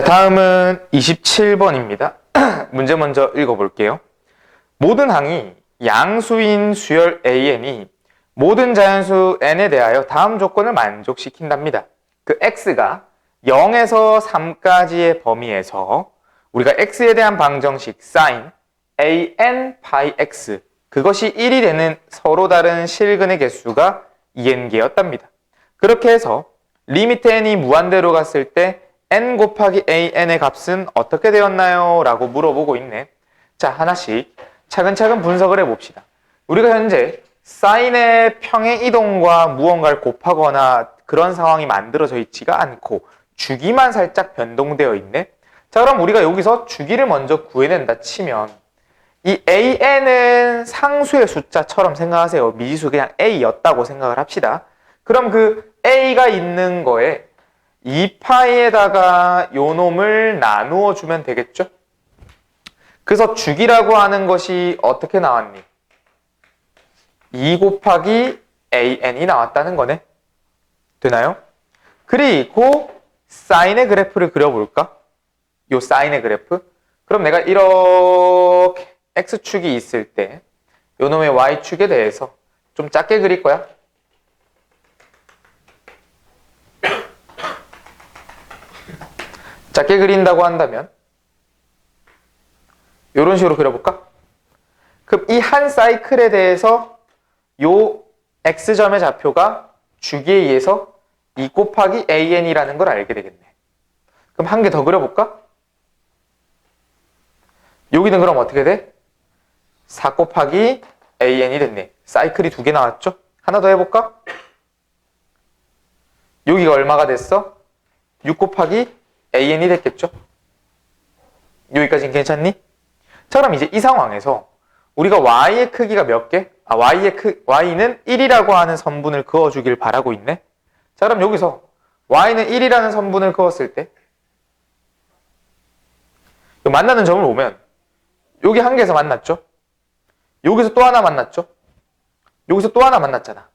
자, 다음은 27번입니다. 문제 먼저 읽어볼게요. 모든 항이 양수인 수열 AN이 모든 자연수 N에 대하여 다음 조건을 만족시킨답니다. 그 X가 0에서 3까지의 범위에서 우리가 X에 대한 방정식 sin AN by X 그것이 1이 되는 서로 다른 실근의 개수가 2n개였답니다. 그렇게 해서 리미트 n이 무한대로 갔을 때 n 곱하기 an의 값은 어떻게 되었나요? 라고 물어보고 있네. 자, 하나씩 차근차근 분석을 해봅시다. 우리가 현재 사인의 평행 이동과 무언가를 곱하거나 그런 상황이 만들어져 있지가 않고 주기만 살짝 변동되어 있네. 자, 그럼 우리가 여기서 주기를 먼저 구해낸다 치면 이 an은 상수의 숫자처럼 생각하세요. 미지수 그냥 a였다고 생각을 합시다. 그럼 그 a가 있는 거에 2파이에다가 요 놈을 나누어 주면 되겠죠? 그래서 주기라고 하는 것이 어떻게 나왔니? 2 곱하기 an이 나왔다는 거네. 되나요? 그리고 사인의 그래프를 그려볼까? 요 사인의 그래프. 그럼 내가 이렇게 x축이 있을 때 요 놈의 y축에 대해서 좀 작게 그릴 거야. 작게 그린다고 한다면 이런 식으로 그려볼까? 그럼 이 한 사이클에 대해서 요 x점의 좌표가 주기에 의해서 2 곱하기 an이라는 걸 알게 되겠네. 그럼 한 개 더 그려볼까? 여기는 그럼 어떻게 돼? 4 곱하기 an이 됐네. 사이클이 두 개 나왔죠? 하나 더 해볼까? 여기가 얼마가 됐어? 6 곱하기 an이 됐겠죠? 여기까지는 괜찮니? 자, 그럼 이제 이 상황에서 우리가 y의 크기가 몇 개? 아, y의 크, y는 1이라고 하는 선분을 그어주길 바라고 있네? 자, 그럼 여기서 y는 1이라는 선분을 그었을 때 만나는 점을 보면 여기 한 개에서 만났죠? 여기서 또 하나 만났죠? 여기서 또 하나 만났잖아.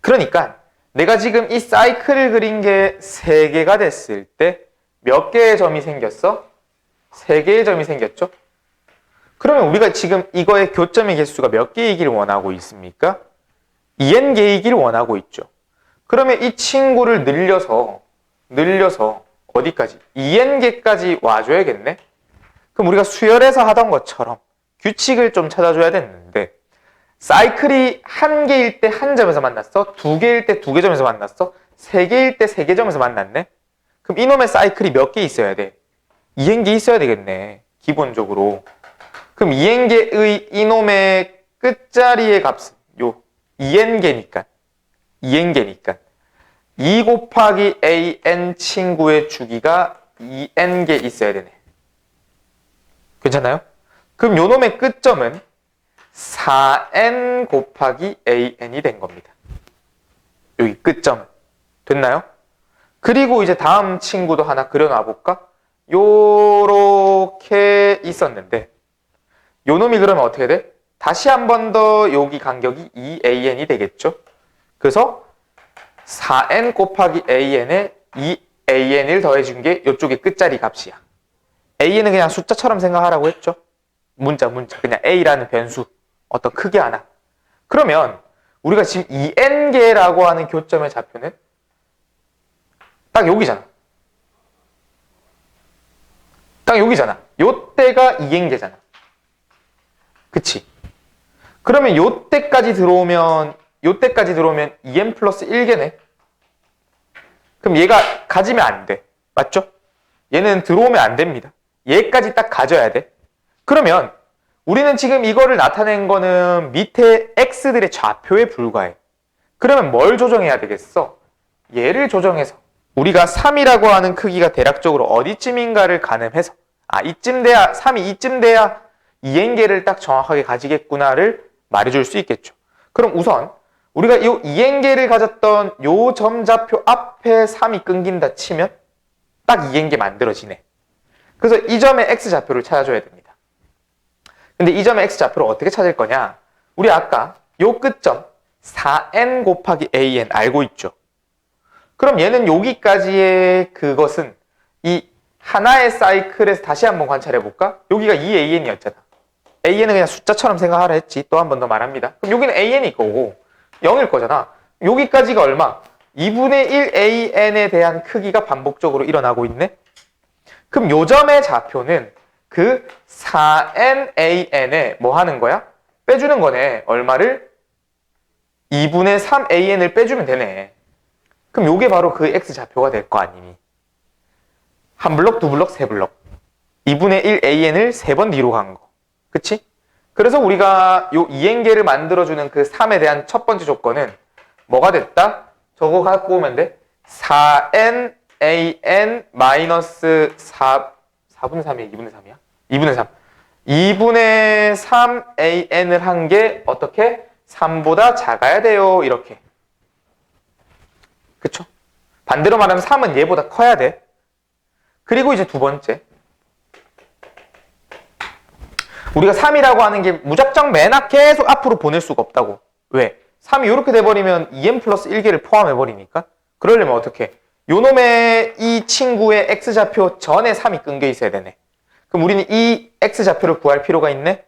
그러니까 내가 지금 이 사이클을 그린 게 3개가 됐을 때 몇 개의 점이 생겼어? 3개의 점이 생겼죠? 그러면 우리가 지금 이거의 교점의 개수가 몇 개이길 원하고 있습니까? 2n개이길 원하고 있죠. 그러면 이 친구를 늘려서 늘려서 어디까지? 2n개까지 와줘야겠네? 그럼 우리가 수열에서 하던 것처럼 규칙을 좀 찾아줘야 됐는데 사이클이 한 개일 때 한 점에서 만났어? 두 개일 때 두 개 점에서 만났어? 세 개일 때 세 개 점에서 만났네? 그럼 이놈의 사이클이 몇 개 있어야 돼? 2n개 있어야 되겠네. 기본적으로. 그럼 2n개의 이놈의 끝자리의 값은 요 2n개니까 2n개니까 2 곱하기 an 친구의 주기가 2n개 있어야 되네. 괜찮나요? 그럼 요 놈의 끝점은 4n 곱하기 an이 된 겁니다. 여기 끝점 됐나요? 그리고 이제 다음 친구도 하나 그려놔 볼까? 요렇게 있었는데 요 놈이 그러면 어떻게 돼? 다시 한 번 더 여기 간격이 2an이 되겠죠? 그래서 4n 곱하기 an에 2an을 더해준 게 이쪽의 끝자리 값이야. a는 그냥 숫자처럼 생각하라고 했죠? 문자, 문자. 그냥 a라는 변수. 어떤 크기 하나. 그러면 우리가 지금 2n개라고 하는 교점의 좌표는 딱 여기잖아. 딱 여기잖아. 요때가 2n개잖아. 그치? 그러면 요때까지 들어오면 요때까지 들어오면 2n 플러스 1개네. 그럼 얘가 가지면 안 돼. 맞죠? 얘는 들어오면 안 됩니다. 얘까지 딱 가져야 돼. 그러면 우리는 지금 이거를 나타낸 거는 밑에 x들의 좌표에 불과해. 그러면 뭘 조정해야 되겠어? 얘를 조정해서 우리가 3이라고 하는 크기가 대략적으로 어디쯤인가를 가늠해서 아 이쯤 돼야 3이 이쯤 돼야 2n개를 딱 정확하게 가지겠구나를 말해줄 수 있겠죠. 그럼 우선 우리가 이 2n개를 가졌던 요 점좌표 앞에 3이 끊긴다 치면 딱 2n개 만들어지네. 그래서 이 점의 x좌표를 찾아줘야 됩니다. 근데 이 점의 x좌표를 어떻게 찾을 거냐? 우리 아까 요 끝점 4n 곱하기 an 알고 있죠? 그럼 얘는 여기까지의 그것은 이 하나의 사이클에서 다시 한번 관찰해 볼까? 여기가 2AN이었잖아. AN은 그냥 숫자처럼 생각하라 했지. 또 한 번 더 말합니다. 그럼 여기는 AN일 거고 0일 거잖아. 여기까지가 얼마? 2분의 1 AN에 대한 크기가 반복적으로 일어나고 있네. 그럼 요 점의 좌표는 그 4NAN에 뭐 하는 거야? 빼주는 거네. 얼마를? 2분의 3AN을 빼주면 되네. 그럼 요게 바로 그 X 좌표가 될 거 아니니? 한 블럭, 두 블럭, 세 블럭. 2분의 1 AN을 세 번 뒤로 간 거. 그치? 그래서 우리가 요 이행계를 만들어주는 그 3에 대한 첫 번째 조건은 뭐가 됐다? 저거 갖고 오면 돼. 4n an 마이너스 4 4분의 3이야? 2분의 3이야? 2분의 3. 2분의 3 an을 한 게 어떻게? 3보다 작아야 돼요. 이렇게. 그쵸? 반대로 말하면 3은 얘보다 커야 돼. 그리고 이제 두 번째. 우리가 3이라고 하는 게 무작정 맨 앞 계속 앞으로 보낼 수가 없다고. 왜? 3이 이렇게 돼버리면 2n 플러스 1개를 포함해버리니까. 그러려면 어떻게? 요 놈의 이 친구의 x좌표 전에 3이 끊겨 있어야 되네. 그럼 우리는 이 x좌표를 구할 필요가 있네?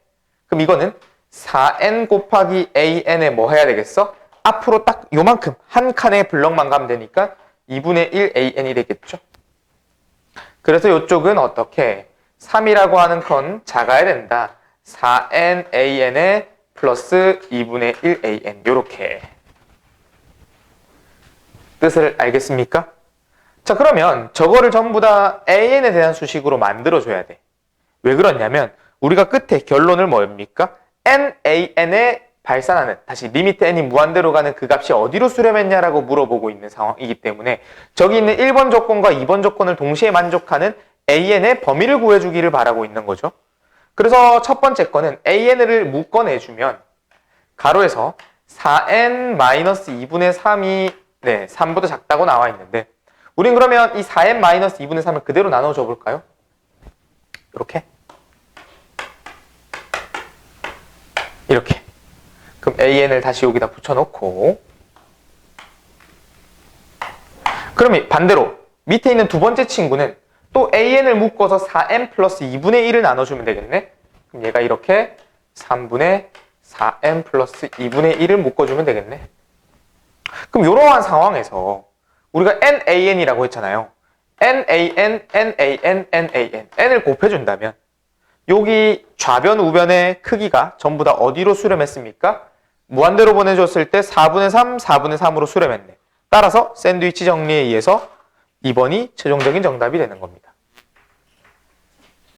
그럼 이거는 4n 곱하기 an에 뭐 해야 되겠어? 앞으로 딱 요만큼 한 칸의 블럭만 가면 되니까 2분의 1 an이 되겠죠? 그래서 이쪽은 어떻게? 3이라고 하는 건 작아야 된다. 4n an에 플러스 2분의 1 an 요렇게 뜻을 알겠습니까? 자 그러면 저거를 전부 다 an에 대한 수식으로 만들어줘야 돼. 왜 그러냐면 우리가 끝에 결론을 뭐입니까? nan에 발산하는 다시 리미트 n이 무한대로 가는 그 값이 어디로 수렴했냐라고 물어보고 있는 상황이기 때문에 저기 있는 1번 조건과 2번 조건을 동시에 만족하는 an의 범위를 구해주기를 바라고 있는 거죠. 그래서 첫 번째 거는 an을 묶어내주면 가로에서 4n-2분의 3이 네, 3보다 작다고 나와 있는데 우린 그러면 이 4n-2분의 3을 그대로 나눠줘 볼까요? 이렇게. 이렇게. 그럼 an을 다시 여기다 붙여놓고. 그럼 반대로 밑에 있는 두 번째 친구는 또 an을 묶어서 4n 플러스 2분의 1을 나눠주면 되겠네. 그럼 얘가 이렇게 3분의 4n 플러스 2분의 1을 묶어주면 되겠네. 그럼 이러한 상황에서 우리가 nan이라고 했잖아요 nan, nan, nan, n을 곱해준다면 여기 좌변, 우변의 크기가 전부 다 어디로 수렴했습니까? 무한대로 보내줬을 때 4분의 3, 4분의 3으로 수렴했네. 따라서 샌드위치 정리에 의해서 2번이 최종적인 정답이 되는 겁니다.